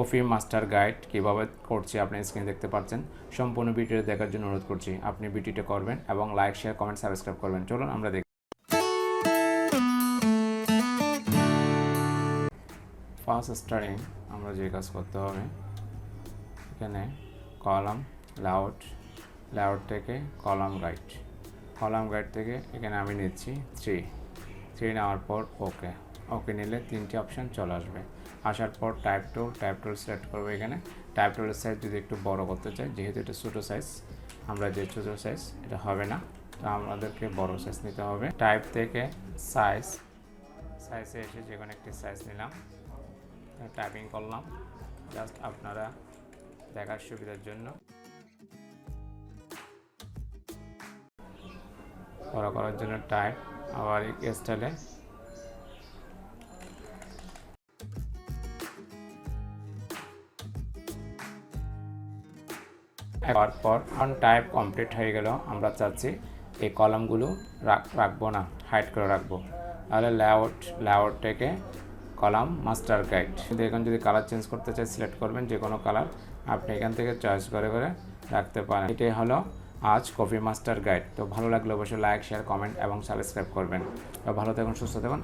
Coffee master guide কীভাবে করছি আপনি স্ক্রিনে দেখতে পাচ্ছেন। সম্পূর্ণ ভিডিওটি দেখার জন্য অনুরোধ করছি, আপনি ভিডিওটা করবেন এবং লাইক শেয়ার কমেন্ট সাবস্ক্রাইব করবেন। চলুন আমরা দেখি। ফার্স্ট স্টার্টিং আমরা যে কাজ করতে হবে, এখানে কলাম লাউড লাউড থেকে কলাম গাইড কলাম গাইড থেকে এখানে আমি নিচ্ছি থ্রি থ্রি নেওয়ার পর ওকে ওকে নিলে তিনটি অপশান চলে আসবে। আসার পর type tool type tool select করব এখানে। টাইপ টুলের সাইজ যদি একটু বড় করতে চাই, যেহেতু এটা ছোটো সাইজ আমরা যে ছোটো সাইজ এটা হবে না। তো আমাদেরকে বড় সাইজ নিতে হবে। টাইপ থেকে সাইজ সাইজে এসে যে কোনো একটি সাইজ নিলাম। টাইপিং করলাম। জাস্ট আপনারা দেখার সুবিধার জন্য। বড় করার জন্য টাইপ আবার স্টাইলে পর অন টাইপ কমপ্লিট হয়ে গেল আমরা চাচ্ছি এই কলামগুলো রাখ- রাখব না হাইড করে রাখব। তাহলে লেআউট লেআউট থেকে কলাম মাস্টার গাইড এখন যদি কালার চেঞ্জ করতে চাই সিলেক্ট করবেন যে কোনো কালার আপনি এখান থেকে চয়েস করে করে রাখতে পারেন। এটাই হলো আজ কফি মাস্টার গাইড তো ভালো লাগলে অবশ্যই লাইক শেয়ার কমেন্ট এবং সাবস্ক্রাইব করবেন। তো ভালো থাকুন, সুস্থ থাকুন।